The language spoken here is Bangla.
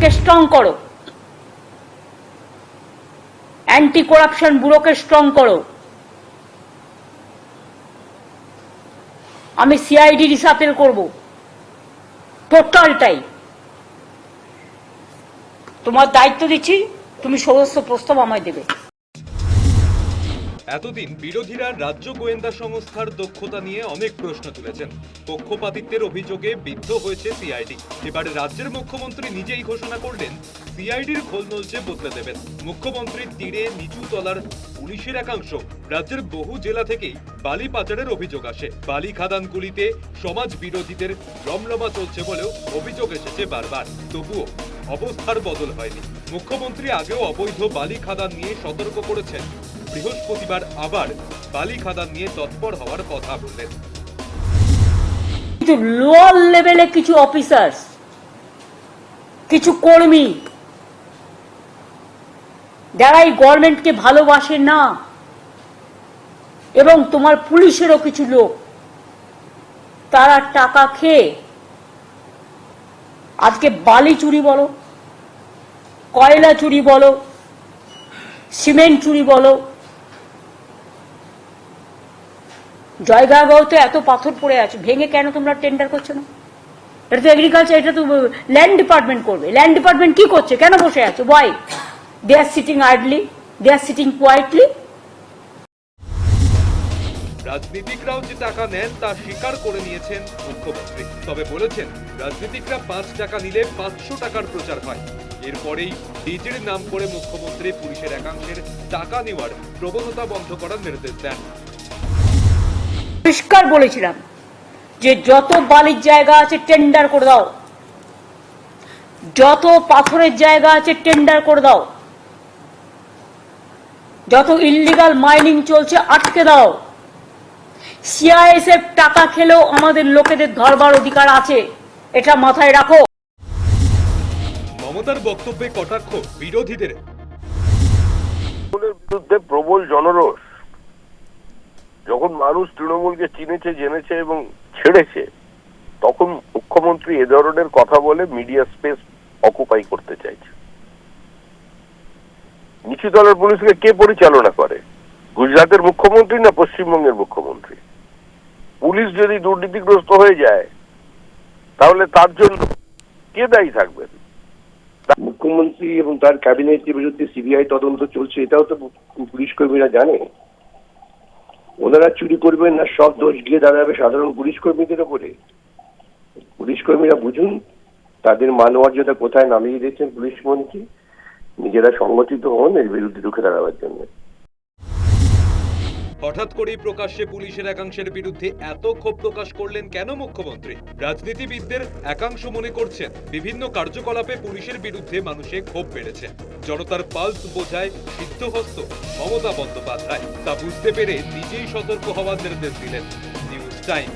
কে স্ট্রং করো। অ্যান্টি করাপশন ব্যুরোকে স্ট্রং করো। আমি সিআইডি রিসাপেল করব। টোটালটাই তোমার দায়িত্ব দিচ্ছি, তুমি সমস্ত প্রস্তাব আমায় দেবে। এতদিন বিরোধীরা রাজ্য গোয়েন্দা সংস্থার দক্ষতা নিয়ে অনেক প্রশ্ন তুলেছেন। পক্ষপাতিত্বের অভিযোগে বিদ্ধ হয়েছে সিআইডি। এবার রাজ্যের মুখ্যমন্ত্রী নিজেই ঘোষণা করলেন, সিআইডির খোল বদলে দেবেন। মুখ্যমন্ত্রীর তীরে নিচু তলার পুলিশের একাংশ রাজ্যের বহু জেলা থেকেই বালি পাচারের অভিযোগ আসে। বালি খাদানগুলিতে সমাজ বিরোধীদের রমরমা চলছে বলেও অভিযোগ এসেছে বারবার। তবুও অবস্থার বদল হয়নি। মুখ্যমন্ত্রী আগেও অবৈধ বালি খাদান নিয়ে সতর্ক করেছেন। বৃহস্পতিবার আবার বালি খাদান নিয়ে তৎপর হওয়ার কথা বললেন। কিন্তু লোয়ার লেভেলে কিছু অফিসার্স কিছু কর্মী, যারা এই গভর্নমেন্টকে ভালোবাসে না, এবং তোমার পুলিশেরও কিছু লোক, তারা টাকা খেয়ে আজকে বালি চুরি বলো, কয়লা চুরি বলো, সিমেন্ট চুরি বলো জয়গাঁও তো এত পাথর পড়ে আছে, ভেঙে কেন তোমরা টেন্ডার করছ না? এটা তো এগ্রিকালচার এটা তো ল্যান্ড ডিপার্টমেন্ট করবে। ল্যান্ড ডিপার্টমেন্ট কি করছে? কেন বসে আছে? Why they are sitting orderly they are sitting quietly রাজনীতিকরাও যে টাকা নেন, তা স্বীকার করে নিয়েছেন মুখ্যমন্ত্রী। তবে বলেছেন, রাজনীতিকরা পাঁচ টাকা নিলে পাঁচশো টাকার প্রচার হয়। এরপরেই ডিজির নাম করে মুখ্যমন্ত্রী পুলিশের একাংশের টাকা নেওয়ার প্রবণতা বন্ধ করার নির্দেশ দেন। পরিষ্কার বলেছিলাম যে যত বালির জায়গা আছে টেন্ডার করে দাও। যত পাথরের জায়গা আছে টেন্ডার করে দাও। যত ইল্লিগাল মাইনিং চলছে আটকে দাও। সিআইএসএফ টাকা খেলেও আমাদের লোকেদের ধরবার অধিকার আছে এটা মাথায় রাখো। মমতার বক্তব্যে কটাক্ষ বিরোধীদের। বিরুদ্ধে প্রবল জনরোষ। যখন মানুষ তৃণমূলকে চিনেছে, জেনেছে এবং ছেড়েছে, তখন মুখ্যমন্ত্রী এ ধরনের কথা বলে মিডিয়া স্পেস অকুপাই করতে চাইছে। নিচু দলের পুলিশকে কে পরিচালনা করে? গুজরাটের মুখ্যমন্ত্রী না পশ্চিমবঙ্গের মুখ্যমন্ত্রী? পুলিশ যদি দুর্নীতিগ্রস্ত হয়ে যায়, তাহলে তার জন্য কে দায়ী থাকবেন? মুখ্যমন্ত্রী এবং তার ক্যাবিনেটের বিরুদ্ধে সিবিআই তদন্ত চলছে, এটাও তো পুলিশ কর্মীরা জানে। ওনারা চুরি করবেন না, সব দোষ গিয়ে দাঁড়াবে সাধারণ পুলিশ কর্মীদের ওপরে। পুলিশ কর্মীরা বুঝুন, তাদের মানবার্যতা কোথায় নামিয়ে দিয়েছেন পুলিশ মন্ত্রী? নিজেরা সংগঠিত হন এর বিরুদ্ধে রুখে দাঁড়াবার জন্য। হঠাৎ করেই প্রকাশ্যে পুলিশের একাংশের বিরুদ্ধে এত ক্ষোভ প্রকাশ করলেন কেন মুখ্যমন্ত্রী? রাজনীতিবিদদের একাংশ মনে করছেন, বিভিন্ন কার্যকলাপে পুলিশের বিরুদ্ধে মানুষে ক্ষোভ বেড়েছে। জনতার পালস বোঝায় সিদ্ধহস্ত মমতা বন্দ্যোপাধ্যায়। তা বুঝতে পেরে নিজেই সতর্ক হওয়ার নির্দেশ দিলেন। News time.